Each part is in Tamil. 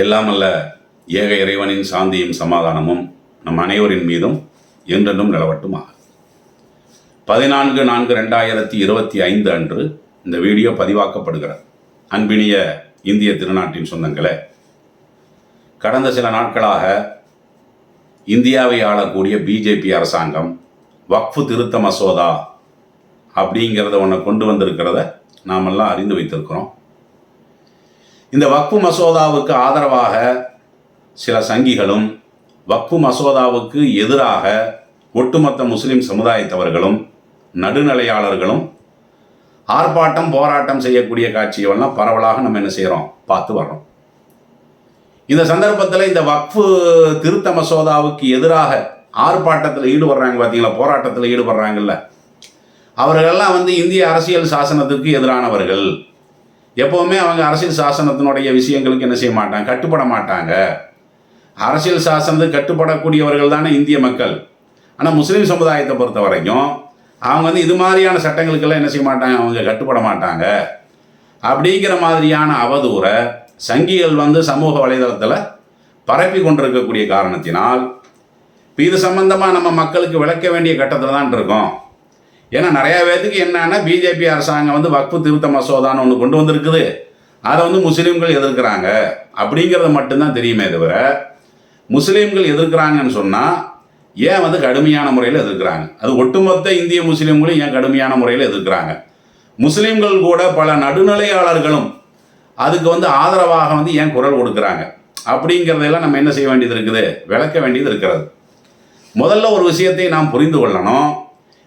எல்லாமல்ல ஏக இறைவனின் சாந்தியும் சமாதானமும் நம் அனைவரின் மீதும் என்றென்றும் நிலவட்டுமாக. பதினான்கு நான்கு ரெண்டாயிரத்தி இருபத்தி ஐந்து அன்று இந்த வீடியோ பதிவாக்கப்படுகிறது. அன்பினிய இந்திய திருநாட்டின் சொந்தங்களே கடந்த சில நாட்களாக இந்தியாவை ஆளக்கூடிய பிஜேபி அரசாங்கம் வக்ஃபு திருத்த மசோதா அப்படிங்கிறத ஒன்று கொண்டு வந்திருக்கிறத நாமெல்லாம் அறிந்து வைத்திருக்கிறோம். இந்த வக்ஃபு மசோதாவுக்கு ஆதரவாக சில சங்கிகளும் வக்ஃபு மசோதாவுக்கு எதிராக ஒட்டுமொத்த முஸ்லிம் சமுதாயத்தவர்களும் நடுநிலையாளர்களும் ஆர்ப்பாட்டம் போராட்டம் செய்யக்கூடிய காட்சியெல்லாம் பரவலாக நம்ம என்ன செய்கிறோம் பார்த்து வர்றோம். இந்த சந்தர்ப்பத்தில் இந்த வக்ஃபு திருத்த மசோதாவுக்கு எதிராக ஆர்ப்பாட்டத்தில் ஈடுபடுறாங்க பார்த்தீங்களா போராட்டத்தில் ஈடுபடுறாங்கல்ல. அவர்களெல்லாம் வந்து இந்திய அரசியல் சாசனத்துக்கு எதிரானவர்கள். எப்போவுமே அவங்க அரசியல் சாசனத்தினுடைய விஷயங்களுக்கு என்ன செய்ய மாட்டாங்க? கட்டுப்பட மாட்டாங்க. அரசியல் சாசனத்துக்கு கட்டுப்படக்கூடியவர்கள் தானே இந்திய மக்கள். ஆனால் முஸ்லீம் சமுதாயத்தை பொறுத்த வரைக்கும் அவங்க வந்து இது மாதிரியான சட்டங்களுக்கெல்லாம் என்ன செய்ய மாட்டாங்க? அவங்க கட்டுப்பட மாட்டாங்க. அப்படிங்கிற மாதிரியான அவதூறை சங்கிகள் வந்து சமூக வலைதளத்தில் பரப்பி கொண்டிருக்கக்கூடிய காரணத்தினால் இப்போ இது சம்பந்தமாக நம்ம மக்களுக்கு விளக்க வேண்டிய கட்டத்தில் தான் இருக்கோம். ஏன்னா நிறையா பேர்த்துக்கு என்னன்னா பிஜேபி அரசாங்கம் வந்து வக்ஃபு திருத்த மசோதான்னு ஒன்று கொண்டு வந்திருக்குது. அதை வந்து முஸ்லீம்கள் எதிர்க்கிறாங்க. அப்படிங்கிறத மட்டும்தான் தெரியுமே தவிர முஸ்லீம்கள் எதிர்க்கிறாங்கன்னு சொன்னால் ஏன் வந்து கடுமையான முறையில் எதிர்க்கிறாங்க? அது ஒட்டுமொத்த இந்திய முஸ்லீம்களும் ஏன் கடுமையான முறையில் எதிர்க்கிறாங்க? முஸ்லீம்கள் கூட பல நடுநிலையாளர்களும் அதுக்கு வந்து ஆதரவாக வந்து ஏன் குரல் கொடுக்குறாங்க? அப்படிங்கிறதெல்லாம் நம்ம என்ன செய்ய வேண்டியது இருக்குது? விளக்க வேண்டியது இருக்கிறது. முதல்ல ஒரு விஷயத்தை நாம் புரிந்து கொள்ளணும்.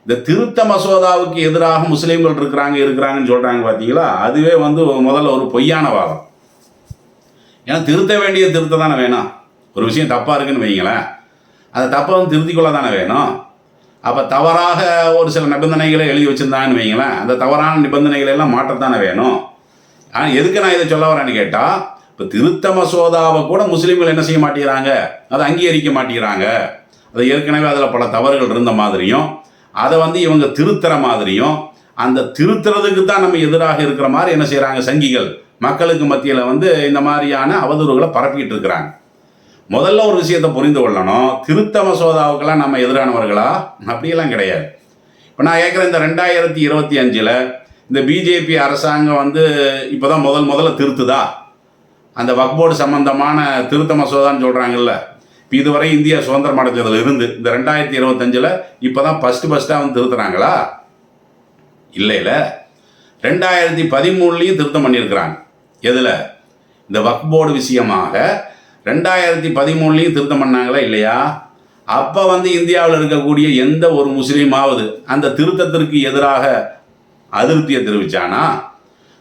இந்த திருத்த மசோதாவுக்கு எதிராக முஸ்லீம்கள் இருக்கிறாங்க இருக்கிறாங்கன்னு சொல்கிறாங்க பார்த்தீங்களா அதுவே வந்து முதல்ல ஒரு பொய்யான வாதம். ஏன்னா திருத்த வேண்டிய திருத்த தானே வேணும். ஒரு விஷயம் தப்பாக இருக்குன்னு வைங்களேன். அந்த தப்பை வந்து திருத்திக்கொள்ள தானே வேணும். அப்போ தவறாக ஒரு சில நிபந்தனைகளை எழுதி வச்சுருந்தாங்கன்னு வைங்களேன். அந்த தவறான நிபந்தனைகளை எல்லாம் மாற்றத்தானே வேணும். ஆனால் எதுக்கு நான் இதை சொல்ல வரேன்னு கேட்டால் இப்போ திருத்த மசோதாவை கூட முஸ்லீம்கள் என்ன செய்ய மாட்டேங்கிறாங்க? அதை அங்கீகரிக்க மாட்டேங்கிறாங்க. அது ஏற்கனவே அதில் பல தவறுகள் இருந்த மாதிரியும் அதை வந்து இவங்க திருத்துற மாதிரியும் அந்த திருத்துறதுக்கு தான் நம்ம எதிராக இருக்கிற மாதிரி என்ன செய்கிறாங்க சங்கிகள்? மக்களுக்கு மத்தியில் வந்து இந்த மாதிரியான அவதூறுகளை பரப்பிக்கிட்டு இருக்கிறாங்க. முதல்ல ஒரு விஷயத்தை புரிந்து கொள்ளணும். திருத்த மசோதாவுக்கெல்லாம் நம்ம எதிரானவர்களா? அப்படியெல்லாம் கிடையாது. இப்போ நான் கேட்குற இந்த ரெண்டாயிரத்தி இருபத்தி அஞ்சில் இந்த பிஜேபி அரசாங்கம் வந்து இப்போ தான் முதல் முதல்ல திருத்துதா? அந்த வக்போர்டு சம்மந்தமான திருத்த மசோதான்னு சொல்கிறாங்கல்ல இப்போ இதுவரை இந்தியா சுதந்திரம் அடைஞ்சதுல இருந்து இந்த ரெண்டாயிரத்தி இருபத்தஞ்சில் இப்போ தான் ஃபஸ்ட்டு ஃபஸ்ட்டாக வந்து திருத்துறாங்களா? இல்லை இல்லை ரெண்டாயிரத்தி பதிமூணுலேயும் திருத்தம் பண்ணியிருக்கிறாங்க. எதில்? இந்த வக்ஃப் போர்டு விஷயமாக. ரெண்டாயிரத்தி பதிமூணுலேயும் திருத்தம் பண்ணாங்களா இல்லையா? அப்போ வந்து இந்தியாவில் இருக்கக்கூடிய எந்த ஒரு முஸ்லீமாவது அந்த திருத்தத்திற்கு எதிராக அதிருப்தியை தெரிவித்தானா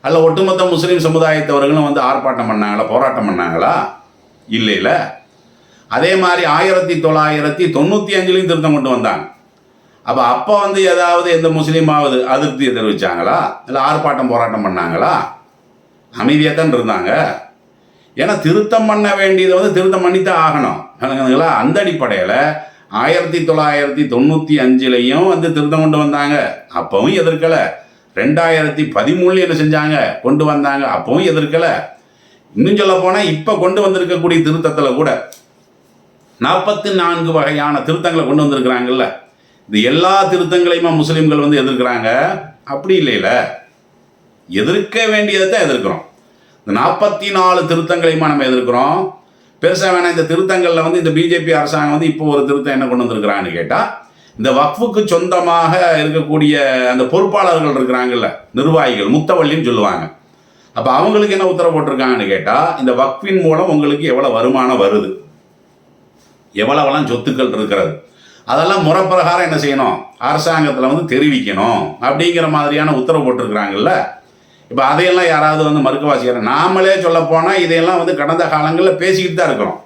அல்ல ஒட்டுமொத்த முஸ்லீம் சமுதாயத்தவர்களும் வந்து ஆர்ப்பாட்டம் பண்ணாங்களா போராட்டம் பண்ணாங்களா? இல்லை இல்லை அதே மாதிரி ஆயிரத்தி தொள்ளாயிரத்தி தொண்ணூற்றி அஞ்சுலேயும் திருத்தம் கொண்டு வந்தாங்க. அப்போ அப்போ வந்து ஏதாவது எந்த முஸ்லீமாவது அதிருப்தியை தெரிவித்தாங்களா இல்லை ஆர்ப்பாட்டம் போராட்டம் பண்ணாங்களா? அமைதியாக தான் இருந்தாங்க. ஏன்னா திருத்தம் பண்ண வேண்டியதை வந்து திருத்தம் பண்ணித்தான் ஆகணும். விளங்குதுங்களா? அந்த அடிப்படையில் ஆயிரத்தி தொள்ளாயிரத்தி தொண்ணூற்றி அஞ்சுலேயும் வந்து திருத்தம் கொண்டு வந்தாங்க. அப்பவும் எதிர்க்கலை. ரெண்டாயிரத்தி பதிமூணுல என்ன செஞ்சாங்க? கொண்டு வந்தாங்க. அப்பவும் எதிர்க்கலை. இன்னும் சொல்ல போனால் இப்போ கொண்டு வந்திருக்கக்கூடிய திருத்தத்தில் கூட நாற்பத்தி நான்கு வகையான திருத்தங்களை கொண்டு வந்திருக்கிறாங்கல்ல. இது எல்லா திருத்தங்களையுமா முஸ்லீம்கள் வந்து எதிர்க்கிறாங்க. அப்படி இல்லைல்ல எதிர்க்க வேண்டியதை தான் எதிர்க்கிறோம். இந்த நாற்பத்தி நாலு திருத்தங்களையுமா நம்ம எதிர்க்கிறோம். பெருசாக வேணாம் இந்த திருத்தங்களில் வந்து இந்த பிஜேபி அரசாங்கம் வந்து இப்போ ஒரு திருத்தம் என்ன கொண்டு வந்திருக்கிறான்னு கேட்டால் இந்த வக்ஃபுக்கு சொந்தமாக இருக்கக்கூடிய அந்த பொறுப்பாளர்கள் இருக்கிறாங்கல்ல நிர்வாகிகள் முத்தவள்ளின்னு சொல்லுவாங்க. அப்போ அவங்களுக்கு என்ன உத்தரவு போட்டிருக்காங்கன்னு கேட்டால் இந்த வக்ஃபின் மூலம் உங்களுக்கு எவ்வளோ வருமானம் வருது? எவ்வளவெல்லாம் சொத்துக்கள் இருக்கிறது? அதெல்லாம் முறப்பிரகாரம் என்ன செய்யணும்? அரசாங்கத்தில் வந்து தெரிவிக்கணும் அப்படிங்கிற மாதிரியான உத்தரவு போட்டிருக்கிறாங்கல்ல? இப்போ அதையெல்லாம் யாராவது வந்து மறுக்கவாசிக்கிறேன் நாமளே சொல்லப்போனால் இதையெல்லாம் வந்து கடந்த காலங்களில் பேசிக்கிட்டு தான் இருக்கிறோம்.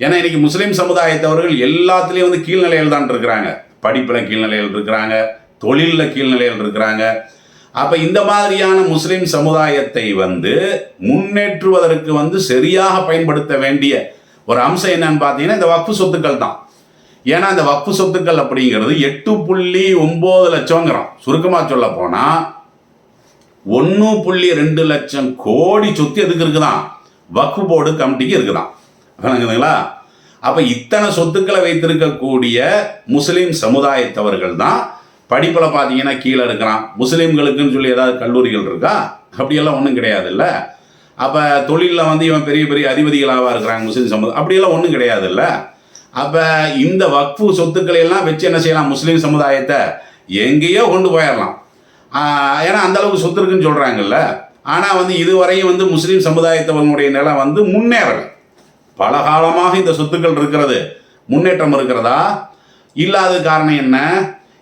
ஏன்னா இன்றைக்கி முஸ்லீம் சமுதாயத்தவர்கள் எல்லாத்துலேயும் வந்து கீழ்நிலையில் தான் இருக்கிறாங்க. படிப்பில் கீழ்நிலையில் இருக்கிறாங்க. தொழிலில் கீழ்நிலையில் இருக்கிறாங்க. அப்போ இந்த மாதிரியான முஸ்லீம் சமுதாயத்தை வந்து முன்னேற்றுவதற்கு வந்து சரியாக பயன்படுத்த வேண்டிய ஒரு அம்சம் என்னன்னு பார்த்தீங்கன்னா இந்த வக்ஃபு சொத்துக்கள் தான். ஏன்னா இந்த வக்ஃபு சொத்துக்கள் அப்படிங்கிறது எட்டு புள்ளி ஒம்பது லட்சங்கிறோம் சுருக்கமாக சொல்ல போனால் ஒன்று புள்ளி ரெண்டு லட்சம் கோடி சொத்து எதுக்கு இருக்குதான்? வக்ஃபு போர்டு கமிட்டிக்கு இருக்குதான். விளங்குதுங்களா? அப்போ இத்தனை சொத்துக்களை வைத்திருக்கக்கூடிய முஸ்லீம் சமுதாயத்தவர்கள் தான் படிப்பில் பார்த்தீங்கன்னா கீழே இருக்கிறான். முஸ்லீம்களுக்குன்னு சொல்லி ஏதாவது கல்லூரிகள் இருக்கா? அப்படியெல்லாம் ஒன்றும் கிடையாதுல்ல. அப்போ தொழிலில் வந்து இவன் பெரிய பெரிய அதிபதிகளாக இருக்கிறாங்க முஸ்லீம் சமுதாயம் அப்படியெல்லாம் ஒன்றும் கிடையாதுல்ல. அப்போ இந்த வக்ஃபு சொத்துக்களை எல்லாம் வச்சு என்ன செய்யலாம் முஸ்லீம் சமுதாயத்தை எங்கேயோ கொண்டு போயிடலாம் ஏன்னா அந்த அளவுக்கு சொத்து இருக்குன்னு சொல்கிறாங்கல்ல ஆனால் வந்து இதுவரையும் வந்து முஸ்லீம் சமுதாயத்தவங்களுடைய நிலம் வந்து முன்னேறலை. பல காலமாக இந்த சொத்துக்கள் இருக்கிறது. முன்னேற்றம் இருக்கிறதா? இல்லாத காரணம் என்ன?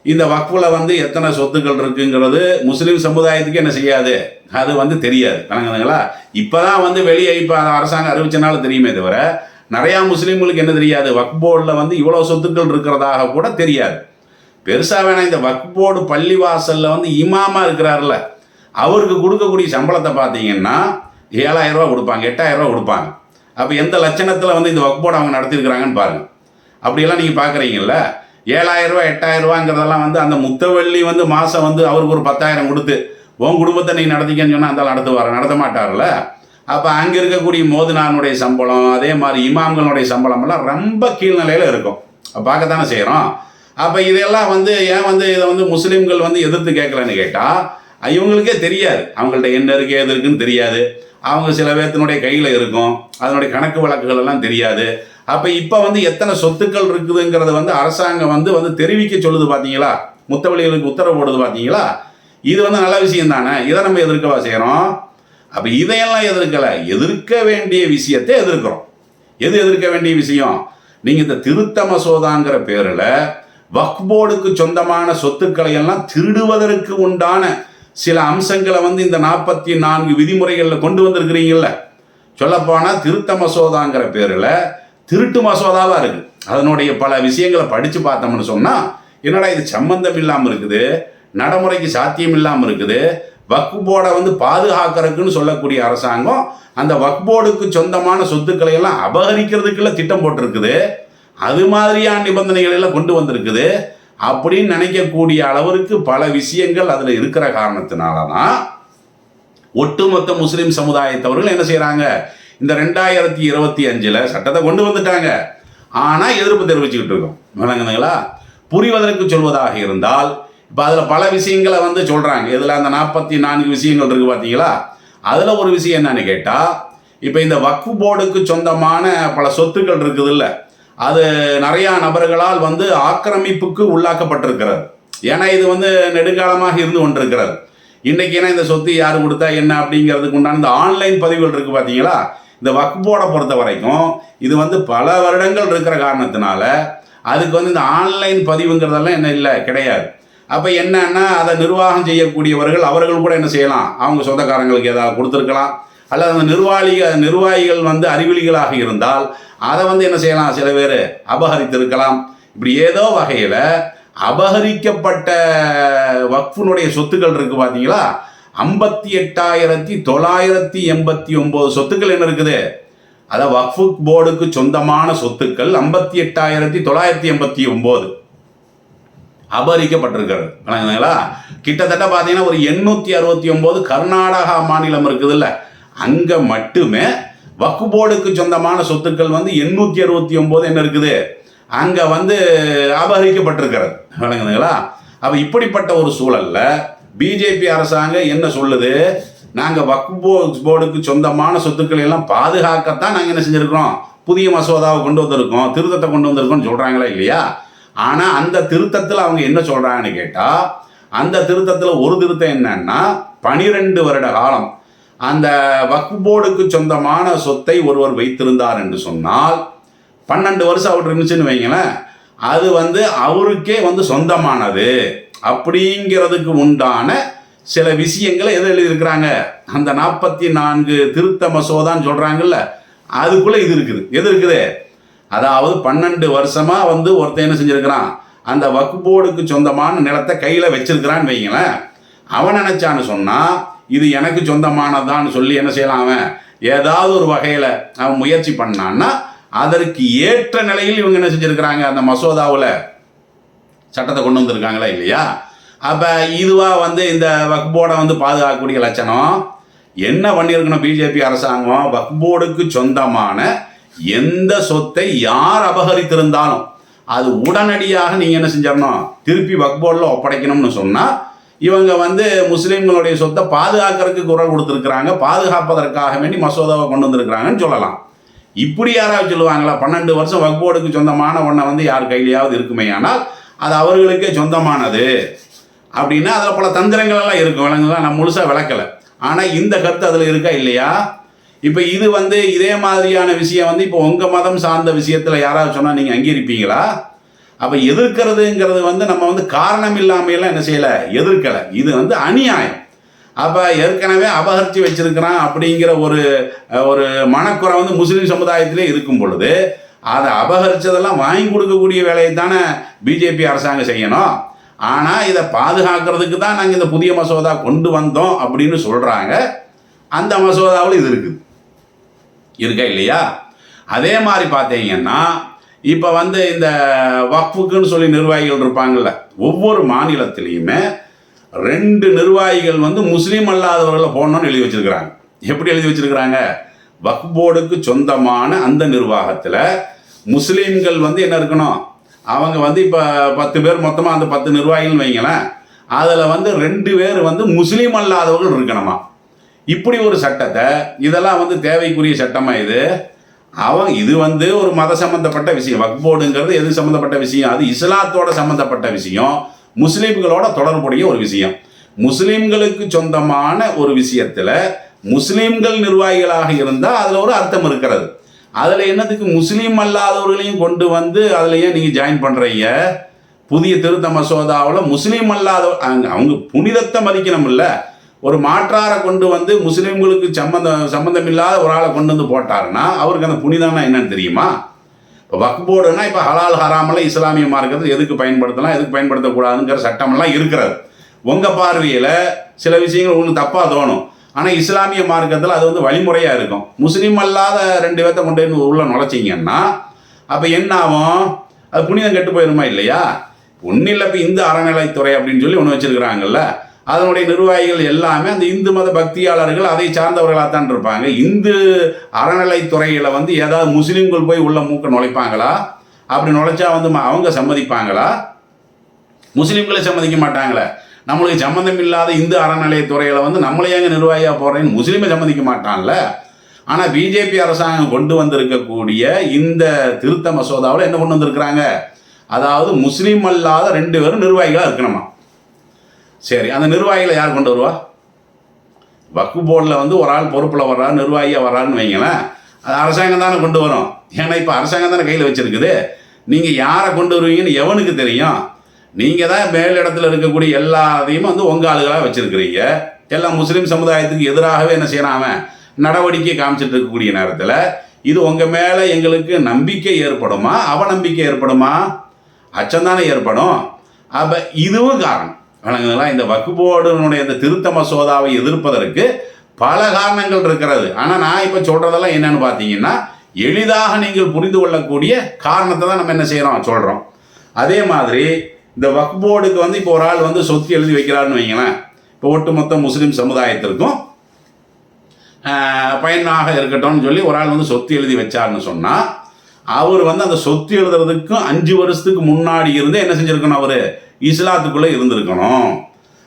இந்த வக்ஃபில் வந்து எத்தனை சொத்துக்கள் இருக்குங்கிறது முஸ்லீம் சமுதாயத்துக்கு என்ன செய்யாது? அது வந்து தெரியாது. கணக்குதுங்களா இப்போ தான் வந்து வெளியே இப்போ அரசாங்கம் அறிவிச்சனால தெரியுமே தவிர நிறையா முஸ்லீம்களுக்கு என்ன தெரியாது? வக் போர்டில் வந்து இவ்வளோ சொத்துக்கள் இருக்கிறதாக கூட தெரியாது. பெருசாக வேணாம் இந்த வக் போர்டு பள்ளிவாசலில் வந்து இமாமா இருக்கிறார்ல அவருக்கு கொடுக்கக்கூடிய சம்பளத்தை பார்த்தீங்கன்னா ஏழாயிரம் ரூபா கொடுப்பாங்க எட்டாயிரம் ரூபா கொடுப்பாங்க. அப்போ எந்த லட்சணத்தில் வந்து இந்த வக் போர்டு அவங்க நடத்திருக்கிறாங்கன்னு பாருங்கள் அப்படியெல்லாம் நீங்கள் பார்க்குறீங்கல்ல ஏழாயிரம் ரூபா எட்டாயிரம் ரூபாங்கிறதெல்லாம் வந்து அந்த முத்தவள்ளி வந்து மாதம் வந்து அவருக்கு ஒரு பத்தாயிரம் கொடுத்து உன் குடும்பத்தை நீ நடத்திக்கன்னு சொன்னால் அந்த நடத்துவார்? நடத்த மாட்டார்ல. அப்போ அங்கே இருக்கக்கூடிய மோதுனானுடைய சம்பளம் அதே மாதிரி இமாம்களுடைய சம்பளம் எல்லாம் ரொம்ப கீழ்நிலையில் இருக்கும். பார்க்கத்தானே செய்கிறோம் அப்போ இதெல்லாம் வந்து ஏன் வந்து இதை வந்து முஸ்லீம்கள் வந்து எதிர்த்து கேட்கலன்னு கேட்டால் இவங்களுக்கே தெரியாது. அவங்கள்ட்ட என்ன இருக்கு எது இருக்குன்னு தெரியாது. அவங்க சில பேர்த்தினுடைய கையில் இருக்கும். அதனுடைய கணக்கு வழக்குகள் எல்லாம் தெரியாது. அப்போ இப்போ வந்து எத்தனை சொத்துக்கள் இருக்குதுங்கிறத வந்து அரசாங்கம் வந்து வந்து தெரிவிக்க சொல்லுது பார்த்தீங்களா முத்தவழிகளுக்கு உத்தரவு போடுது பார்த்தீங்களா இது வந்து நல்ல விஷயம் தானே இதை நம்ம எதிர்க்கவா செய்கிறோம் அப்போ இதையெல்லாம் எதிர்க்கலை. எதிர்க்க வேண்டிய விஷயத்தை எதிர்க்கிறோம். எது எதிர்க்க வேண்டிய விஷயம்? நீங்கள் இந்த திருத்த மசோதாங்கிற பேரில் வக்ஃப் போர்டுக்கு சொந்தமான சொத்துக்களை எல்லாம் திருடுவதற்கு உண்டான சில அம்சங்களை வந்து இந்த நாற்பத்தி நான்கு விதிமுறைகளில் கொண்டு வந்திருக்கிறீங்கல்ல. சொல்லப்போனால் திருத்த மசோதாங்கிற பேரில் திருட்டு மசோதாவாக இருக்குது அதனுடைய பல விஷயங்களை படித்து பார்த்தோம்னு சொன்னால் என்னடா இது சம்பந்தம் இல்லாமல் இருக்குது? நடைமுறைக்கு சாத்தியம் இல்லாமல் இருக்குது. வக்ஃப் போர்டை வந்து பாதுகாக்கிறதுக்குன்னு சொல்லக்கூடிய அரசாங்கம் அந்த வக்ஃப் போர்டுக்கு சொந்தமான சொத்துக்களை எல்லாம் அபகரிக்கிறதுக்குள்ள திட்டம் போட்டிருக்குது. அது மாதிரியான நிபந்தனைகள் எல்லாம் கொண்டு வந்திருக்குது. அப்படின்னு நினைக்கக்கூடிய அளவிற்கு பல விஷயங்கள் அதில் இருக்கிற காரணத்தினால தான் ஒட்டுமொத்த முஸ்லீம் சமுதாயத்தவர்கள் என்ன செய்கிறாங்க இந்த ரெண்டாயிரத்தி இருபத்தி அஞ்சில் சட்டத்தை கொண்டு வந்துட்டாங்க. ஆனால் எதிர்ப்பு தெரிவிச்சுக்கிட்டு இருக்கோம். விளங்குதுங்களா? புரிவதற்கு சொல்வதாக இருந்தால் இப்போ அதில் பல விஷயங்களை வந்து சொல்கிறாங்க இதில் அந்த நாற்பத்தி நான்கு விஷயங்கள் இருக்குது பார்த்தீங்களா அதில் ஒரு விஷயம் என்னன்னு கேட்டால் இப்போ இந்த வக்ஃபு போர்டுக்கு சொந்தமான பல சொத்துக்கள் இருக்குதுல்ல. அது நிறையா நபர்களால் வந்து ஆக்கிரமிப்புக்கு உள்ளாக்கப்பட்டிருக்கிறது. ஏன்னா இது வந்து நெடுங்காலமாக இருந்து கொண்டிருக்கிறது. இன்றைக்கி ஏன்னா இந்த சொத்து யார் கொடுத்தா என்ன அப்படிங்கிறதுக்கு உண்டான இந்த ஆன்லைன் பதிவுகள் இருக்குது பார்த்தீங்களா இந்த வக்ஃப் போர்டை பொறுத்த வரைக்கும் இது வந்து பல வருடங்கள் இருக்கிற காரணத்தினால அதுக்கு வந்து இந்த ஆன்லைன் பதிவுங்கிறதெல்லாம் என்ன இல்லை கிடையாது. அப்போ என்னன்னா அதை நிர்வாகம் செய்யக்கூடியவர்கள் அவர்கள் கூட என்ன செய்யலாம்? அவங்க சொந்தக்காரங்களுக்கு ஏதாவது கொடுத்துருக்கலாம். அல்லது அந்த நிர்வாகிகள் நிர்வாகிகள் வந்து அறிவிலிகளாக இருந்தால் அதை வந்து என்ன செய்யலாம்? சில பேர் அபகரித்திருக்கலாம். இப்படி ஏதோ வகையில் அபகரிக்கப்பட்ட வக்ஃபினுடைய சொத்துக்கள் இருக்குது பார்த்தீங்களா ஐம்பத்தி எட்டாயிரத்தி தொள்ளாயிரத்தி எண்பத்தி ஒம்பது சொத்துக்கள் என்ன இருக்குது? அதாவது வக்ஃபு போர்டுக்கு சொந்தமான சொத்துக்கள் ஐம்பத்தி எட்டாயிரத்தி தொள்ளாயிரத்தி எண்பத்தி ஒம்பது அபகரிக்கப்பட்டிருக்கிறது. வணங்குதுங்களா கிட்டத்தட்ட பார்த்தீங்கன்னா ஒரு எண்ணூற்றி அறுபத்தி ஒம்பது கர்நாடகா மாநிலம் இருக்குதுல்ல. அங்கே மட்டுமே வக்ஃபு போர்டுக்கு சொந்தமான சொத்துக்கள் வந்து எண்ணூற்றி அறுபத்தி ஒம்பது என்ன இருக்குது? அங்கே வந்து அபகரிக்கப்பட்டிருக்கிறது. விளங்குதுங்களா? அப்போ இப்படிப்பட்ட ஒரு சூழலில் பிஜேபி அரசாங்கம் என்ன சொல்லுது? நாங்கள் வக்ஃபு போர்டுக்கு சொந்தமான சொத்துக்களை எல்லாம் பாதுகாக்கத்தான் நாங்கள் என்ன செஞ்சுருக்கிறோம்? புதிய மசோதாவை கொண்டு வந்திருக்கோம் திருத்தத்தை கொண்டு வந்திருக்கோம்னு சொல்கிறாங்களா இல்லையா? ஆனால் அந்த திருத்தத்தில் அவங்க என்ன சொல்கிறாங்கன்னு கேட்டால் அந்த திருத்தத்தில் ஒரு திருத்தம் என்னன்னா பனிரெண்டு வருட காலம் அந்த வக்ஃப் போர்டுக்கு சொந்தமான சொத்தை ஒருவர் வைத்திருந்தார் என்று சொன்னால் பன்னெண்டு வருஷம் அவர் இருந்துச்சுன்னு வைங்களேன் அது வந்து அவருக்கே வந்து சொந்தமானது. அப்படிங்கிறதுக்கு உண்டான சில விஷயங்களை எது எழுதியிருக்கிறாங்க? அந்த நாற்பத்தி நான்கு திருத்த மசோதான்னு சொல்கிறாங்கல்ல அதுக்குள்ளே இது இருக்குது. எது இருக்குது? அதாவது பன்னெண்டு வருஷமாக வந்து ஒருத்தன் என்ன செஞ்சுருக்கிறான்? அந்த வக்ஃப் போர்டுக்கு சொந்தமான நிலத்தை கையில் வச்சிருக்கிறான்னு வைங்களேன். அவன் நினச்சான்னு சொன்னால் இது எனக்கு சொந்தமானதான்னு சொல்லி என்ன செய்யலாம் அவன்? ஏதாவது ஒரு வகையில் அவன் முயற்சி பண்ணான்னா அதற்கு ஏற்ற நிலையில் இவங்க என்ன செஞ்சுருக்கிறாங்க அந்த மசோதாவில்? சட்டத்தை கொண்டு வந்திருக்காங்களா இல்லையா? அப்போ இதுவாக வந்து இந்த வக்ஃப் போர்டை வந்து பாதுகாக்கக்கூடிய லட்சணம் என்ன பண்ணியிருக்கணும் பிஜேபி அரசாங்கம்? வக்ஃப் போர்டுக்கு சொந்தமான எந்த சொத்தை யார் அபகரித்திருந்தாலும் அது உடனடியாக நீங்கள் என்ன செஞ்சிடணும்? திருப்பி வக்ஃப் போர்டில் ஒப்படைக்கணும்னு சொன்னால் இவங்க வந்து முஸ்லீம்களுடைய சொத்தை பாதுகாக்கிறதுக்கு குரல் கொடுத்துருக்குறாங்க. பாதுகாப்பதற்காக வேண்டி மசோதாவை கொண்டு வந்திருக்கிறாங்கன்னு சொல்லலாம். இப்படி யாராவது சொல்லுவாங்களா? பன்னெண்டு வருஷம் வக்போர்டுக்கு சொந்தமான ஒன்றை வந்து யார் கையிலையாவது இருக்குமே ஆனால் அது அவர்களுக்கே சொந்தமானது. அப்படின்னா அதில் பல தந்திரங்கள் எல்லாம் இருக்கும். விலங்குலாம் நான் முழுசாக விளக்கலை. ஆனால் இந்த கருத்து அதில் இருக்கா இல்லையா? இப்போ இது வந்து இதே மாதிரியான விஷயம் வந்து இப்போ உங்கள் மதம் சார்ந்த விஷயத்தில் யாராவது சொன்னால் நீங்கள் அங்கீகரிப்பீங்களா? அப்போ எதிர்க்கிறதுங்கிறது வந்து நம்ம வந்து காரணம் இல்லாமையெல்லாம் என்ன செய்யலை? எதிர்க்கலை. இது வந்து அநியாயம். அப்போ ஏற்கனவே அபகரித்து வச்சிருக்கிறான் அப்படிங்கிற ஒரு ஒரு மனக்குறை வந்து முஸ்லீம் சமுதாயத்திலே இருக்கும் பொழுது அதை அபகரிச்சதெல்லாம் வாங்கி கொடுக்கக்கூடிய வேலையை தானே பிஜேபி அரசாங்கம் செய்யணும். ஆனால் இதை பாதுகாக்கிறதுக்கு தான் நாங்கள் இந்த புதிய மசோதா கொண்டு வந்தோம் அப்படின்னு சொல்கிறாங்க அந்த மசோதாவில் இது இருக்குது. இருக்கா இல்லையா? அதே மாதிரி பார்த்தீங்கன்னா இப்போ வந்து இந்த வக்ஃபுக்குன்னு சொல்லி நிர்வாகிகள் இருப்பாங்கல்ல ஒவ்வொரு மாநிலத்திலையுமே ரெண்டு நிர்வாகிகள் வந்து முஸ்லீம் அல்லாதவர்களை போடணும்னு எழுதி வச்சுருக்கிறாங்க. எப்படி எழுதி வச்சுருக்கிறாங்க? வக்போர்டுக்கு சொந்தமான அந்த நிர்வாகத்தில் முஸ்லீம்கள் வந்து என்ன இருக்கணும்? அவங்க வந்து இப்போ பத்து பேர் மொத்தமாக அந்த பத்து நிர்வாகிகள் வைங்களேன். அதில் வந்து ரெண்டு பேர் வந்து முஸ்லீம் அல்லாதவர்கள் இருக்கணுமா? இப்படி ஒரு சட்டத்தை இதெல்லாம் வந்து தேவைக்குரிய சட்டமாக இது? அவன் இது வந்து ஒரு மத சம்பந்தப்பட்ட விஷயம். வக்போர்டுங்கிறது எது சம்மந்தப்பட்ட விஷயம்? அது இஸ்லாத்தோட சம்மந்தப்பட்ட விஷயம். முஸ்லீம்களோட தொடர்புடைய ஒரு விஷயம். முஸ்லீம்களுக்கு சொந்தமான ஒரு விஷயத்தில் முஸ்லீம்கள் நிர்வாகிகளாக இருந்தால் அதில் ஒரு அர்த்தம் இருக்கிறது. அதில் என்னத்துக்கு முஸ்லீம் அல்லாதவர்களையும் கொண்டு வந்து அதில் ஏன் நீங்கள் ஜாயின் பண்ணுறீங்க புதிய திருத்த மசோதாவில் முஸ்லீம் அல்லாத அவங்க- புனிதத்தை மதிக்கணும்ல. ஒரு மாற்றாரை கொண்டு வந்து முஸ்லீம்களுக்கு சம்மந்தம் சம்மந்தம் இல்லாத ஒரு ஆளை கொண்டு வந்து போட்டாருன்னா அவருக்கு அந்த புனிதம்னா என்னன்னு தெரியுமா? இப்போ வக்ஃப் போர்டுனா இப்போ ஹலால் ஹராமெல்லாம் இஸ்லாமிய மார்க்கத்தில் எதுக்கு பயன்படுத்தலாம் எதுக்கு பயன்படுத்தக்கூடாதுங்கிற சட்டமெல்லாம் இருக்கிறது. உங்கள் பார்வையில் சில விஷயங்கள் உங்களுக்கு தப்பாக தோணும். ஆனால் இஸ்லாமிய மார்க்கத்தில் அது வந்து வழிமுறையாக இருக்கும். முஸ்லீம் அல்லாத ரெண்டு பேர்த்த கொண்டு போய் உள்ள நுழைச்சிங்கன்னா அப்போ என்ன ஆகும்? அது புனிதம் கெட்டு போயிருமா இல்லையா? ஒன்றும் இல்லை இப்போ இந்து அறநிலைத்துறை அப்படின்னு சொல்லி ஒன்று வச்சுருக்குறாங்கல்ல. அதனுடைய நிர்வாகிகள் எல்லாமே அந்த இந்து மத பக்தியாளர்கள் அதை சார்ந்தவர்களாக தான் இருப்பாங்க. இந்து அறநிலைத்துறையில் வந்து ஏதாவது முஸ்லீம்கள் போய் உள்ள மூக்க நுழைப்பாங்களா? அப்படி நுழைச்சா வந்து ம- அவங்க சம்மதிப்பாங்களா? முஸ்லீம்களை சம்மதிக்க மாட்டாங்களே. நம்மளுக்கு சம்மந்தம் இல்லாத இந்து அறநிலையத்துறையில் வந்து நம்மளே ஏங்க நிர்வாகியாக போகிறேன்னு முஸ்லீமை சம்மதிக்க மாட்டான்ல. ஆனால் பிஜேபி அரசாங்கம் கொண்டு வந்திருக்கக்கூடிய இந்த திருத்த மசோதாவில் என்ன கொண்டு வந்திருக்கிறாங்க? அதாவது முஸ்லீம் அல்லாத ரெண்டு பேரும் நிர்வாகிகளாக இருக்கணுமா? சரி அந்த நிர்வாகிகளை யார் கொண்டு வருவா? வக்கு போர்டில் வந்து ஒரு ஆள் பொறுப்பில் வர்றாரு நிர்வாகியாக வர்றாருன்னு வைங்களேன். அது அரசாங்கம் தானே கொண்டு வரும். ஏன்னா இப்போ அரசாங்கம் தானே கையில் வச்சுருக்குது. நீங்கள் யாரை கொண்டு வருவீங்கன்னு எவனுக்கு தெரியும்? நீங்கள் தான் மேலிடத்தில் இருக்கக்கூடிய எல்லாத்தையும் வந்து உங்க ஆளுகளாக வச்சுருக்கிறீங்க. எல்லாம் முஸ்லீம் சமுதாயத்துக்கு எதிராகவே என்ன செய்யறான் அவன்? நடவடிக்கை காமிச்சிட்டு இருக்கக்கூடிய நேரத்தில் இது உங்கள் மேலே எங்களுக்கு நம்பிக்கை ஏற்படுமா? அவநம்பிக்கை ஏற்படுமா? அச்சந்தானே ஏற்படும். அப்போ இதுவும் காரணம். வழங்குங்களா இந்த வக்கு போர்டுனுடைய இந்த திருத்த மசோதாவை எதிர்ப்பதற்கு பல காரணங்கள் இருக்கிறது. ஆனால் நான் இப்போ சொல்கிறதெல்லாம் என்னன்னு பார்த்தீங்கன்னா எளிதாக நீங்கள் புரிந்து கொள்ளக்கூடிய காரணத்தை தான் நம்ம என்ன செய்கிறோம் சொல்கிறோம் அதே மாதிரி இந்த வக்ஃப் போர்டுக்கு வந்து இப்போ ஒரு ஆள் வந்து சொத்து எழுதி வைக்கிறாருன்னு வைங்களேன். இப்போ ஒட்டுமொத்த முஸ்லீம் சமுதாயத்திற்கும் பயனாக இருக்கட்டும்னு சொல்லி ஒரு ஆள் வந்து சொத்து எழுதி வச்சார்னு சொன்னால் அவர் வந்து அந்த சொத்து எழுதுறதுக்கும் அஞ்சு வருஷத்துக்கு முன்னாடி இருந்து என்ன செஞ்சுருக்கணும் அவர்? இஸ்லாத்துக்குள்ளே இருந்திருக்கணும்.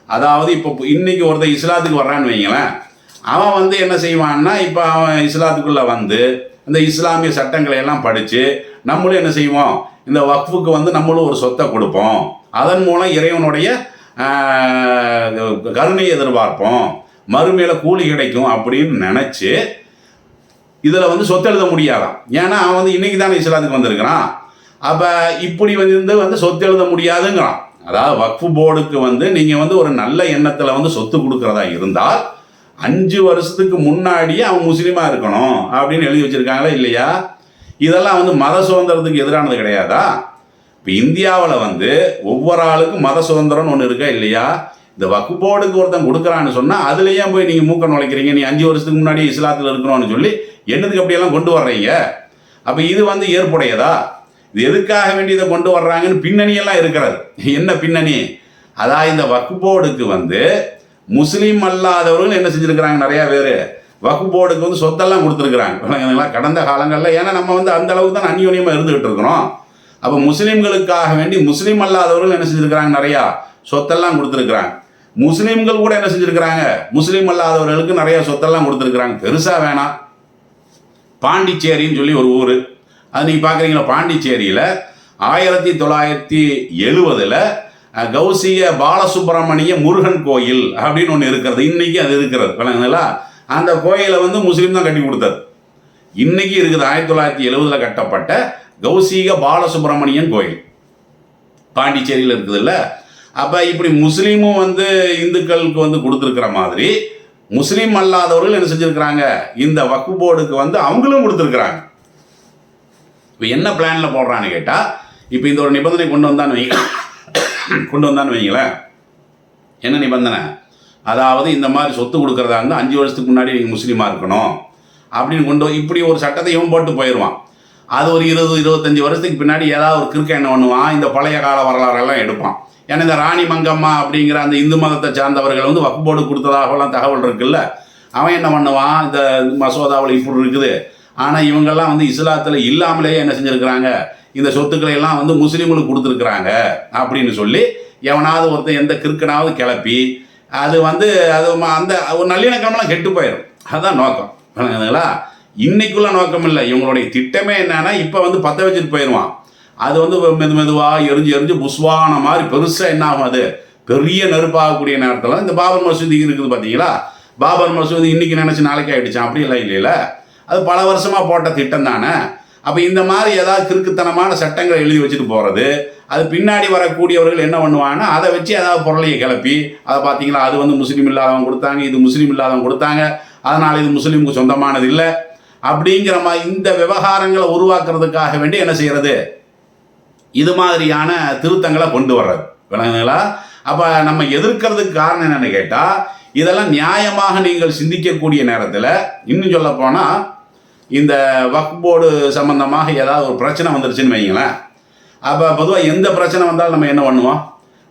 அதாவது இப்போ இன்னைக்கு ஒருத்தர் இஸ்லாத்துக்கு வர்றான்னு வைங்களேன். அவன் வந்து என்ன செய்வான்னா இப்போ அவன் இஸ்லாத்துக்குள்ளே வந்து இந்த இஸ்லாமிய சட்டங்களை எல்லாம் படித்து நம்மளும் என்ன செய்வோம்? இந்த வக்ஃபுக்கு வந்து நம்மளும் ஒரு சொத்தை கொடுப்போம். அதன் மூலம் இறைவனுடைய கருணையை எதிர்பார்ப்போம். மறுமையில கூலி கிடைக்கும் அப்படின்னு நினச்சி இதில் வந்து சொத்து எழுத முடியாதான் ஏன்னா அவன் வந்து இன்றைக்கி தானே இஸ்லாத்துக்கு வந்திருக்கிறான். அப்போ இப்படி வந்து வந்து சொத்து எழுத முடியாதுங்கிறான். அதாவது வக்ஃபு போர்டுக்கு வந்து நீங்கள் வந்து ஒரு நல்ல எண்ணத்தில் வந்து சொத்து கொடுக்குறதா இருந்தால் அஞ்சு வருஷத்துக்கு முன்னாடியே அவன் முஸ்லீமாக இருக்கணும் அப்படின்னு எழுதி வச்சுருக்காங்களா இல்லையா? இதெல்லாம் வந்து மத சுதந்திரத்துக்கு எதிரானது கிடையாதா? இப்போ இந்தியாவில் வந்து ஒவ்வொரு ஆளுக்கும் மத சுதந்திரம்னு ஒன்று இருக்கா இல்லையா? இந்த வக்கு போர்டுக்கு ஒருத்தன் கொடுக்குறான்னு சொன்னால் அதுலேயே போய் நீங்கள் மூக்க நுழைக்கிறீங்க. நீ அஞ்சு வருஷத்துக்கு முன்னாடி இஸ்லாத்தில் இருக்கணும்னு சொல்லி என்னதுக்கு அப்படியெல்லாம் கொண்டு வர்றீங்க? அப்போ இது வந்து ஏற்புடையதா? இது எதுக்காக வேண்டி இதை கொண்டு வர்றாங்கன்னு பின்னணியெல்லாம் இருக்கிறது. என்ன பின்னணி? அதான் இந்த வக்கு போர்டுக்கு வந்து முஸ்லீம் அல்லாதவர்கள் என்ன செஞ்சுருக்கிறாங்க? நிறையா பேர் வக்கு போர்டுக்கு வந்து சொத்தெல்லாம் கொடுத்துருக்குறாங்க. கடந்த காலங்களில். ஏன்னா நம்ம வந்து அந்த அளவுக்கு தான் அந்யோன்யமாக இருந்துகிட்டு இருக்கிறோம். அப்போ முஸ்லீம்களுக்காக வேண்டி முஸ்லீம் அல்லாதவர்கள் என்ன செஞ்சுருக்கிறாங்க நிறையா சொத்தெல்லாம் கொடுத்துருக்குறாங்க. முஸ்லீம்கள் கூட என்ன செஞ்சுருக்கிறாங்க? முஸ்லீம் அல்லாதவர்களுக்கு நிறைய சொத்தெல்லாம் கொடுத்துருக்குறாங்க. பெருசாக வேணாம். பாண்டிச்சேரின்னு சொல்லி ஒரு ஊர். அது நீங்கள் பார்க்குறீங்களா பாண்டிச்சேரியில் ஆயிரத்தி தொள்ளாயிரத்தி எழுபதில் கௌசிய பாலசுப்ரமணிய முருகன் கோயில் அப்படின்னு ஒன்று இருக்கிறது. இன்னைக்கு அது இருக்கிறது. விளங்குங்களா அந்த கோயிலை வந்து முஸ்லீம் தான் கட்டி கொடுத்தது. இன்னைக்கு இருக்குது. ஆயிரத்தி தொள்ளாயிரத்தி எழுபதில் கட்டப்பட்ட கௌசிக பாலசுப்ரமணியன் கோயில். பாண்டிச்சேரியில் இருக்குதுல்ல. அப்போ இப்படி முஸ்லீமும் வந்து இந்துக்களுக்கு வந்து கொடுத்துருக்கிற மாதிரி முஸ்லீம் அல்லாதவர்கள் என்ன செஞ்சுருக்கிறாங்க? இந்த வக்கு போர்டுக்கு வந்து அவங்களும் கொடுத்துருக்குறாங்க. இப்போ என்ன பிளானில் போடுறான்னு கேட்டால் இப்போ இந்த ஒரு நிபந்தனை கொண்டு வந்தான்னு வைங்க. கொண்டு வந்தான்னு வைங்களேன். என்ன நிபந்தனை? அதாவது இந்த மாதிரி சொத்து கொடுக்குறதா இருந்தால் அஞ்சு வருஷத்துக்கு முன்னாடி நீங்கள் முஸ்லீமாக இருக்கணும். அப்படின்னு கொண்டு இப்படி ஒரு சட்டத்தை இவன் போட்டு போயிடுவான். அது ஒரு இருபது இருபத்தஞ்சி வருஷத்துக்கு பின்னாடி ஏதாவது ஒரு கிறுக்க என்ன பண்ணுவான் இந்த பழைய கால வரலாறெல்லாம் எடுப்பான். ஏன்னா இந்த ராணி மங்கம்மா அப்படிங்கிற அந்த இந்து மதத்தை சார்ந்தவர்கள் வந்து வக்கு போர்டு கொடுத்ததாகலாம் தகவல் இருக்குல்ல. அவன் என்ன பண்ணுவான்? இந்த மசோதாவில் இப்படி இருக்குது. ஆனால் இவங்கெல்லாம் வந்து இஸ்லாத்தில் இல்லாமலேயே என்ன செஞ்சுருக்கிறாங்க? இந்த சொத்துக்களை எல்லாம் வந்து முஸ்லீம்களுக்கு கொடுத்துருக்குறாங்க அப்படின்னு சொல்லி எவனாவது ஒருத்தன் எந்த கிறுக்கனாவது கிளப்பி அது வந்து அது அந்த ஒரு நல்லிணக்கம்லாம் கெட்டு போயிடும் அதுதான் நோக்கம். விளங்குதுங்களா இன்னைக்குள்ள நோக்கம் இல்லை. இவங்களுடைய திட்டமே என்னன்னா இப்போ வந்து பற்ற வச்சுட்டு போயிடுவான். அது வந்து மெது மெதுவாக எரிஞ்சு எரிஞ்சு புஸ்வான மாதிரி பெருசாக என்ன ஆகும் அது? பெரிய நெருப்பாகக்கூடிய நேரத்தில் இந்த பாபர் மசூதி இருக்குது பார்த்தீங்களா பாபர் மசூதி இன்னைக்கு நினச்சி நாளைக்கு ஆகிடுச்சான் அப்படி இல்லை இல்லையில அது பல வருஷமாக போட்ட திட்டம் தானே. அப்போ இந்த மாதிரி ஏதாவது கிறுக்குத்தனமான சட்டங்களை எழுதி வச்சுட்டு போகிறது அது பின்னாடி வரக்கூடியவர்கள் என்ன பண்ணுவாங்கன்னா அதை வச்சு ஏதாவது பொருளையை கிளப்பி அதை பார்த்தீங்களா அது வந்து முஸ்லீம் இல்லாதவங்க கொடுத்தாங்க இது முஸ்லீம் இல்லாதவங்க கொடுத்தாங்க அதனால் இது முஸ்லீமுக்கு சொந்தமானது இல்லை. அப்படிங்கிற மாதிரி இந்த விவகாரங்களை உருவாக்குறதுக்காக வேண்டி என்ன செய்யறது? இது மாதிரியான திருத்தங்களை கொண்டு வர்றது. விளங்குங்களா அப்போ நம்ம எதிர்க்கிறதுக்கு காரணம் என்னன்னு கேட்டால் இதெல்லாம் நியாயமாக நீங்கள் சிந்திக்கக்கூடிய நேரத்தில் இன்னும் சொல்ல போனால் இந்த வக்ஃப் போர்டு சம்பந்தமாக ஏதாவது ஒரு பிரச்சனை வந்துருச்சுன்னு வைங்களேன் அப்போ பொதுவாக எந்த பிரச்சனை வந்தாலும் நம்ம என்ன பண்ணுவோம்?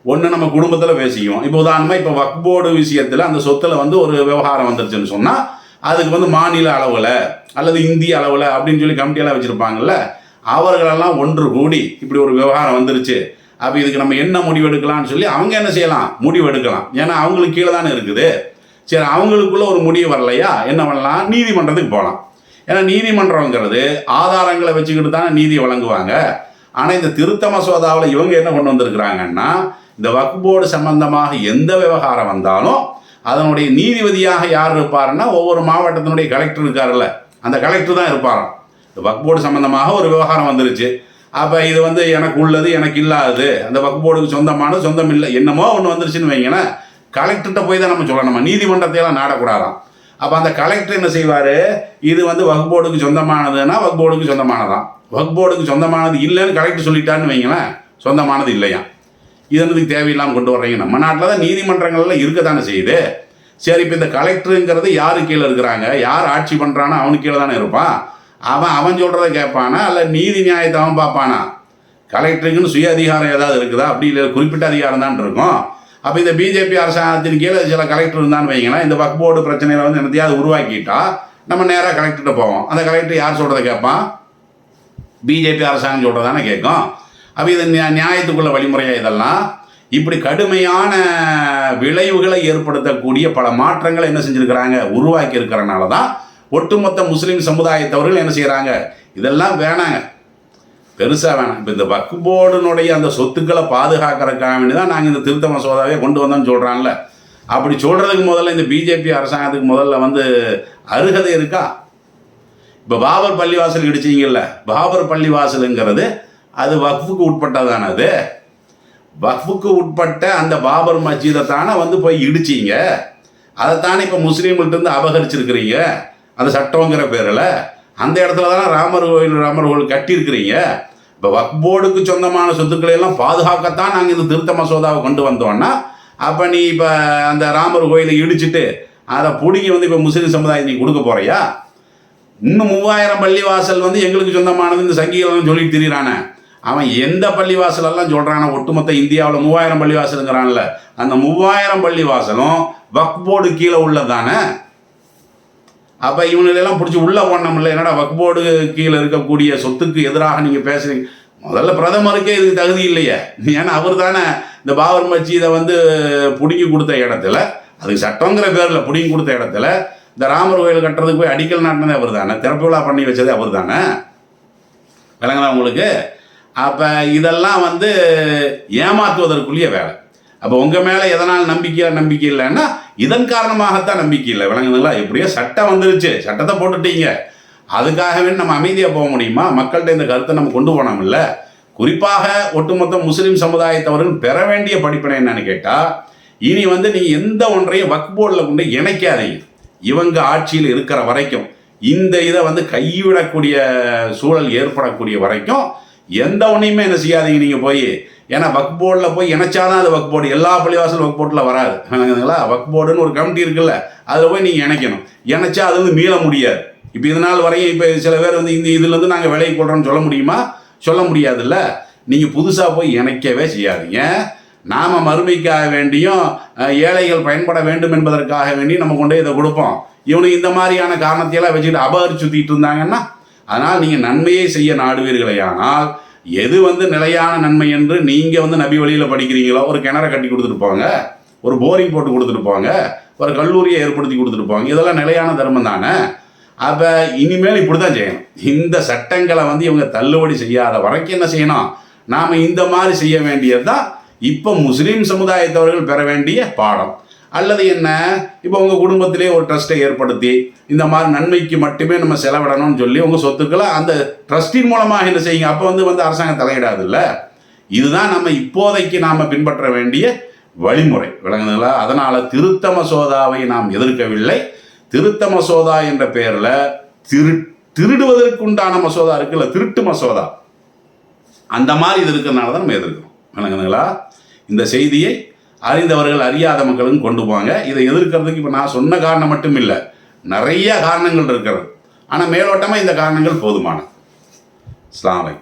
ஒன்று நம்ம குடும்பத்தில் பேசிக்குவோம். இப்போ உதாரணமாக இப்போ வக்ஃப் போர்டு விஷயத்தில் அந்த சொத்தில் வந்து ஒரு விவகாரம் வந்துருச்சுன்னு சொன்னால் அதுக்கு வந்து மாநில அளவில் அல்லது இந்திய அளவில் அப்படின்னு சொல்லி கமிட்டியெல்லாம் வச்சுருப்பாங்கல்ல அவர்களெல்லாம் ஒன்று கூடி இப்படி ஒரு விவகாரம் வந்துருச்சு. அப்போ இதுக்கு நம்ம என்ன முடிவு எடுக்கலாம்னு சொல்லி அவங்க என்ன செய்யலாம்? முடிவு எடுக்கலாம் ஏன்னா அவங்களுக்கு கீழே தானே இருக்குது. சரி அவங்களுக்குள்ள ஒரு முடிவு வரலையா? என்ன பண்ணலாம்? நீதிமன்றத்துக்கு போகலாம். ஏன்னா நீதிமன்றங்கிறது ஆதாரங்களை வச்சுக்கிட்டு தானே நீதி வழங்குவாங்க. ஆனால் இந்த திருத்த மசோதாவில் இவங்க என்ன கொண்டு வந்திருக்கிறாங்கன்னா இந்த வக்ஃப் போர்டு சம்பந்தமாக எந்த விவகாரம் வந்தாலும் அதனுடைய நீதிபதியாக யார் இருப்பாருன்னா ஒவ்வொரு மாவட்டத்தினுடைய கலெக்டர் இருக்காருல்ல. அந்த கலெக்டர் தான் இருப்பாராம். இந்த வக்ஃப் போர்டு ஒரு விவகாரம் வந்துருச்சு. அப்போ இது வந்து எனக்கு உள்ளது எனக்கு இல்லாதது. அந்த வக்போர்டுக்கு போர்டுக்கு சொந்தமானது சொந்தம் இல்லை என்னமோ ஒன்று வந்துருச்சுன்னு வைங்கன்னா கலெக்டர்கிட்ட போய் தான் நம்ம சொல்லணும்? நீதிமன்றத்தையெல்லாம் நாடக்கூடாதாம். அப்போ அந்த கலெக்டர் என்ன செய்வார்? இது வந்து வகுப்போர்டுக்கு சொந்தமானதுன்னா வகுப்போர்டுக்கு சொந்தமானதான் வகுப்போர்டுக்கு சொந்தமானது இல்லைன்னு கலெக்டர் சொல்லிட்டான்னு வைங்களேன். சொந்தமானது இல்லையா இது வந்து தேவையில்லாமல் கொண்டு வர்றீங்க. நம்ம நாட்டில் தான் நீதிமன்றங்கள்லாம் இருக்க தானே செய்யுது. சரி இப்போ இந்த கலெக்டருங்கிறது யாரு கீழே இருக்கிறாங்க? யார் ஆட்சி பண்ணுறானோ அவனுக்கு கீழே தானே இருப்பான். அவன் அவன் சொல்கிறத கேட்பானா? இல்லை நீதி நியாயத்தை அவன் பார்ப்பானா? கலெக்டருக்குன்னு சுய அதிகாரம் ஏதாவது இருக்குதா? அப்படி இல்லை குறிப்பிட்ட அதிகாரம் தான் இருக்கும். அப்போ இந்த பிஜேபி அரசாங்கத்தின் கீழே சில கலெக்டர் இருந்தான்னு வைங்களேன் இந்த வக்ஃப் போர்டு பிரச்சனையில் வந்து என்னத்தையாவது உருவாக்கிட்டா நம்ம நேராக கலெக்டர்கிட்ட போவோம். அந்த கலெக்டர் யார் சொல்கிறத கேட்பான்? பிஜேபி அரசாங்கம் சொல்கிறதானே கேட்கும். அப்போ இது நியாயத்துக்குள்ள வழிமுறையாக இதெல்லாம்? இப்படி கடுமையான விளைவுகளை ஏற்படுத்தக்கூடிய பல மாற்றங்களை என்ன செஞ்சுருக்கிறாங்க? உருவாக்கி இருக்கிறனால தான் ஒட்டுமொத்த முஸ்லீம் சமுதாயத்தவர்கள் என்ன செய்கிறாங்க இதெல்லாம் வேணாங்க. பெருசாக வேணாம். இப்போ இந்த வக்கு போர்டுனுடைய அந்த சொத்துக்களை பாதுகாக்கிறதுக்காக வேண்டி தான் நாங்கள் இந்த திருத்த மசோதாவே கொண்டு வந்தோம்னு சொல்கிறான்ல அப்படி சொல்கிறதுக்கு முதல்ல இந்த பிஜேபி அரசாங்கத்துக்கு முதல்ல வந்து அருகதை இருக்கா? இப்போ பாபர் பள்ளிவாசல் இடிச்சிங்கல்ல? பாபர் பள்ளிவாசலுங்கிறது அது வக்ஃபுக்கு உட்பட்டதான அது வக்ஃபுக்கு உட்பட்ட அந்த பாபர் மஸ்ஜிதை தானே வந்து போய் இடிச்சீங்க? அதைத்தானே இப்போ முஸ்லீம்கிட்ட இருந்து அபகரிச்சிருக்கிறீங்க? அந்த சட்டங்கிற பேரில். அந்த இடத்துல தானே ராமர் கோயில் ராமர் கோயில் கட்டியிருக்கிறீங்க? இப்போ வக் போர்டுக்கு சொந்தமான சொத்துக்களை எல்லாம் பாதுகாக்கத்தான் நாங்கள் இந்த திருத்த மசோதாவை கொண்டு வந்தோம்னா அப்போ நீ இப்போ அந்த ராமர் கோயிலை இடிச்சிட்டு அதை பிடிங்கி வந்து இப்போ முஸ்லீம் சமுதாயத்துக்கு கொடுக்க போறியா? இன்னும் மூவாயிரம் பள்ளிவாசல் வந்து எங்களுக்கு சொந்தமானது இந்த சங்கிகளும் சொல்லிட்டு திரியிறானே. அவன் எந்த பள்ளிவாசலெல்லாம் எல்லாம் ஒட்டுமொத்த இந்தியாவில் மூவாயிரம் பள்ளிவாசலுங்கிறான்ல அந்த மூவாயிரம் பள்ளிவாசலும் வக் போர்டு கீழே உள்ளதானே? அப்போ இவங்களெல்லாம் பிடிச்சி உள்ளே போனோம்ல என்னடா வக் போர்டு கீழே இருக்கக்கூடிய சொத்துக்கு எதிராக நீங்கள் பேசுறீங்க? முதல்ல பிரதமருக்கே இதுக்கு தகுதி இல்லையே. ஏன்னா அவர் தானே இந்த பாபர் மசீதை வந்து பிடுங்கி கொடுத்த இடத்துல அதுக்கு சட்டங்கிற பேரில் பிடுங்கி கொடுத்த இடத்துல இந்த ராமர் கோயில் கட்டுறதுக்கு போய் அடிக்கல் நாட்டினதே அவர் தானே திறப்பு விழா பண்ணி வச்சதே அவர் தானே விளங்குதா உங்களுக்கு? அப்போ இதெல்லாம் வந்து ஏமாத்துவதற்குரிய வேலை. அப்போ உங்கள் மேலே எதனால் நம்பிக்கை நம்பிக்கை இல்லைன்னா இதன் காரணமாகத்தான் நம்பிக்கை இல்லை. விளங்குதுங்களா? எப்படியோ சட்டம் வந்துருச்சு. சட்டத்தை போட்டுட்டீங்க. அதுக்காகவே நம்ம அமைதியாக போக முடியுமா? மக்கள்கிட்ட இந்த கருத்தை நம்ம கொண்டு போனோம்ல குறிப்பாக ஒட்டுமொத்த முஸ்லீம் சமுதாயத்தவர்கள் பெற வேண்டிய படிப்பினை என்னன்னு கேட்டால் இனி வந்து நீங்கள் எந்த ஒன்றையும் வக் போர்டில் கொண்டு இணைக்காதீங்க. இவங்க ஆட்சியில் இருக்கிற வரைக்கும் இந்த இதை வந்து கைவிடக்கூடிய சூழல் ஏற்படக்கூடிய வரைக்கும் எந்த ஒன்றையுமே என்ன செய்யாதீங்க நீங்கள் போய். ஏன்னா வக் போர்டில் போய் இணைச்சாதான் அது வக் போர்டு. எல்லா பள்ளிவாசல் வக் போர்ட்டில் வராது. வக் போர்டுன்னு ஒரு கமிட்டி இருக்குல்ல அதில் போய் நீங்கள் இணைக்கணும். இணைச்சா அது வந்து மீள முடியாது. இப்போ இதனால் வரையும் இப்போ சில பேர் வந்து இந்த இதுலேருந்து நாங்கள் விலைக்கு போடுறோம்னு சொல்ல முடியுமா? சொல்ல முடியாதுல்ல. நீங்கள் புதுசாக போய் இணைக்கவே செய்யாதீங்க. நாம் மறுமைக்காக வேண்டியும் ஏழைகள் பயன்பட வேண்டும் என்பதற்காக வேண்டி நம்ம கொண்டு போய் இதை கொடுப்போம். இவனுக்கு இந்த மாதிரியான காரணத்தையெல்லாம் வச்சுக்கிட்டு அபகரி சுற்றிட்டு இருந்தாங்கன்னா அதனால் நீங்கள் நன்மையை செய்ய நாடுவீர்களே ஆனால் எது வந்து நிலையான நன்மை என்று நீங்கள் வந்து நபி வழியில் படிக்கிறீங்களோ ஒரு கிணறை கட்டி கொடுத்துட்டு போங்க ஒரு போரிங் போட்டு கொடுத்துட்டு போங்க ஒரு கல்லூரியை ஏற்படுத்தி கொடுத்துட்டு போங்க இதெல்லாம் நிலையான தர்மம் தானே? அப்போ இனிமேல் இப்படி தான் செய்யணும். இந்த சட்டங்களை வந்து இவங்க தள்ளுபடி செய்யாத வரைக்கும் என்ன செய்யணும்? நாம் இந்த மாதிரி செய்ய வேண்டியது தான் இப்போ முஸ்லீம் சமுதாயத்தவர்கள் பெற வேண்டிய பாடம். அல்லது என்ன? இப்போ உங்கள் குடும்பத்திலே ஒரு ட்ரஸ்ட்டை ஏற்படுத்தி இந்த மாதிரி நன்மைக்கு மட்டுமே நம்ம செலவிடணும்னு சொல்லி உங்கள் சொத்துக்களை அந்த ட்ரஸ்டின் மூலமாக என்ன செய்யுங்க? அப்போ வந்து வந்து அரசாங்கம் தலையிடாதுல்ல? இதுதான் நம்ம இப்போதைக்கு நாம் பின்பற்ற வேண்டிய வழிமுறை. விளங்குதுங்களா? அதனால் திருத்த மசோதாவை நாம் எதிர்க்கவில்லை. திருத்த மசோதா என்ற பெயரில் திரு திருடுவதற்குண்டான மசோதா இருக்குல்ல திருட்டு மசோதா. அந்த மாதிரி இது இருக்கிறதுனால தான் நம்ம எதிர்க்கிறோம். விளங்குதுங்களா? இந்த செய்தியை அறிந்தவர்கள் அறியாத மக்களும் கொண்டு போவாங்க. இதை எதிர்க்கிறதுக்கு இப்போ நான் சொன்ன காரணம் மட்டும் இல்லை நிறைய காரணங்கள் இருக்கிறது. ஆனால் மேலோட்டமாக இந்த காரணங்கள் போதுமான. அஸ்ஸலாமு